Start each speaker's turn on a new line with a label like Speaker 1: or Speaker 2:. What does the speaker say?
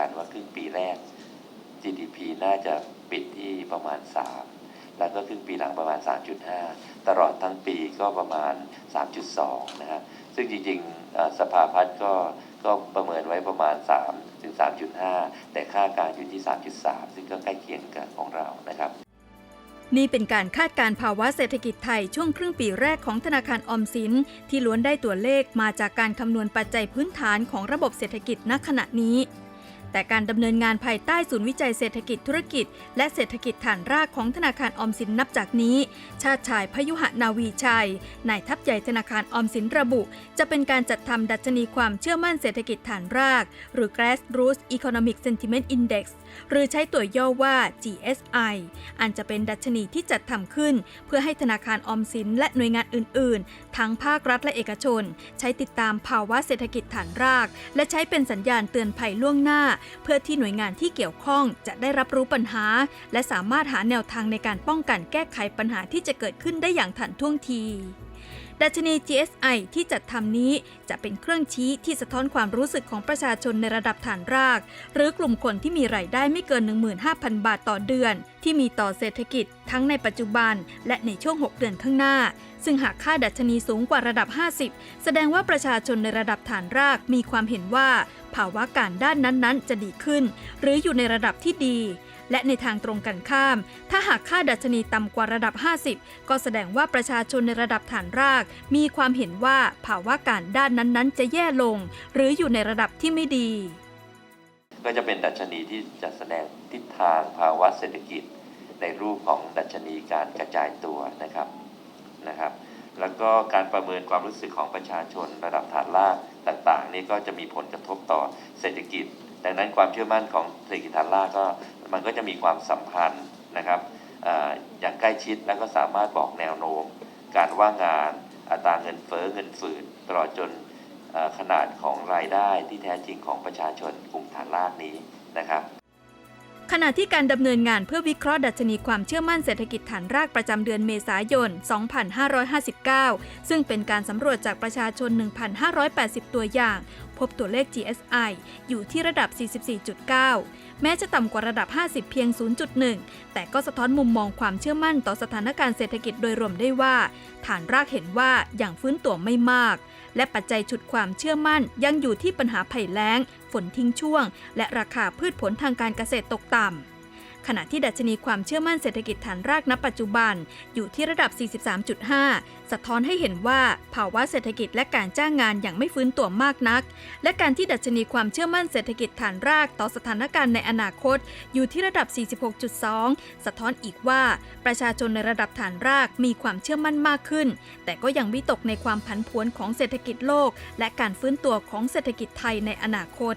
Speaker 1: การณ์ว่าครึ่งปีแรก GDP น่าจะปิดที่ประมาณ 3 แล้วก็ครึ่งปีหลังประมาณ 3.5 ตลอดทั้งปีก็ประมาณ 3.2 นะฮะ ซึ่งจริงๆสภาพัฒน์ก็ก็ประเมินไว้ประมาณ 3 ถึง 3.5 แต่ค่าการอยู่ที่ 3.3 ซึ่งก็ใกล้เคียงกับของเรานะครับ
Speaker 2: นี่เป็นการคาดการภาวะเศรษฐกิจไทยช่วงครึ่งปีแรกของธนาคารออมสิน ที่ล้วนได้ตัวเลขมาจากการคำนวณปัจจัยพื้นฐานของระบบเศรษฐกิจณขณะนี้ แต่การดำเนินงานภายใต้ศูนย์วิจัยเศรษฐกิจธุรกิจ และเศรษฐกิจฐานรากของธนาคารออมสินนับจากนี้ ชาติชายพยุหนาวีชัยนายทัพใหญ่ธนาคารออมสินระบุ จะเป็นการจัดทำดัชนีความเชื่อมั่นเศรษฐกิจฐานราก หรือ Grassroots Economic Sentiment Index หรือใช้ตัวย่อว่า GSI อันจะเป็นดัชนีที่จัดทำขึ้น เพื่อให้ธนาคารออมสินและหน่วยงานอื่น ๆ ทั้งภาครัฐและเอกชน ใช้ติดตามภาวะเศรษฐกิจฐานราก และใช้เป็นสัญญาณเตือนภัยล่วงหน้าเพื่อที่หน่วยงานที่เกี่ยวข้องจะได้รับรู้ปัญหา และสามารถหาแนวทางในการป้องกันแก้ไขปัญหาที่จะเกิดขึ้นได้อย่างทันท่วงที ดัชนี GSI ที่จัดทำนี้จะเป็นเครื่องชี้ที่สะท้อนความรู้สึกของประชาชนในระดับฐานราก หรือกลุ่มคนที่มีรายได้ไม่เกิน 15,000 บาทต่อเดือน ที่มีต่อเศรษฐกิจทั้งในปัจจุบัน และในช่วง 6 เดือนข้างหน้า ซึ่งหากค่าดัชนีสูงกว่าระดับ 50 แสดงว่าประชาชนในระดับฐานรากมีความเห็นว่า ภาวะการด้านนั้นๆ จะดีขึ้น หรืออยู่ในระดับที่ดี และในทางตรงกันข้าม ถ้าหากค่าดัชนีต่ำกว่าระดับ 50 ก็แสดงว่าประชาชนในระดับฐานราก มีความเห็นว่าภาวะการด้านนั้นๆ จะแย่ลง หรืออยู่ในระดับที่ไม่ดี
Speaker 1: ก็จะเป็นดัชนีที่จะแสดงทิศทางภาวะเศรษฐกิจ ในรูปของดัชนีการกระจายตัวนะครับนะครับแล้วก็การประเมินความรู้สึกของประชาชนระดับฐานรากต่าง ๆ นี่ก็จะมีผลกระทบต่อเศรษฐกิจ ดังนั้นความเชื่อมั่นของเศรษฐกิจฐานรากก็ มันก็จะมีความสัมพันธ์นะครับออย่างใกล้ชิดแล้วก็สามารถบอกแนวโน้ม การว่างงานอัตราเงินเฟ้อเงินฝืนตลอดจนขนาดของรายได้ที่แท้จริงของประชาชนกลุ่มฐานรากนี้นะครับ
Speaker 2: ขณะที่การดำเนินงานเพื่อวิเคราะห์ดัชนีความเชื่อมั่นเศรษฐกิจฐานรากประจำเดือนเมษายน 2559 ซึ่งเป็นการสำรวจจากประชาชน 1,580 ตัวอย่าง พบตัวเลข GSI อยู่ที่ระดับ 44.9 แม้จะต่ำกว่าระดับ 50 เพียง 0.1 แต่ก็สะท้อนมุมมองความเชื่อมั่นต่อสถานการณ์เศรษฐกิจโดยรวมได้ว่า ฐานรากเห็นว่าอย่างฟื้นตัวไม่มาก และปัจจัยฉุดความเชื่อมั่น ยังอยู่ที่ปัญหาภัยแล้ง ฝนทิ้งช่วง และราคาพืชผลทางการเกษตรตกต่ำ ขณะที่ดัชนีความเชื่อมั่นเศรษฐกิจฐานรากณปัจจุบัน อยู่ที่ระดับ 43.5 สะท้อนให้เห็นว่าภาวะเศรษฐกิจและการจ้างงานอย่างไม่ฟื้นตัวมากนัก และการที่ดัชนีความเชื่อมั่นเศรษฐกิจฐานรากต่อสถานการณ์ในอนาคต อยู่ที่ระดับ 46.2 สะท้อนอีกว่า ประชาชนในระดับฐานรากมีความเชื่อมั่นมากขึ้น แต่ก็ยังวิตกในความผันผวนของเศรษฐกิจโลก และการฟื้นตัวของเศรษฐกิจไทยในอนาคต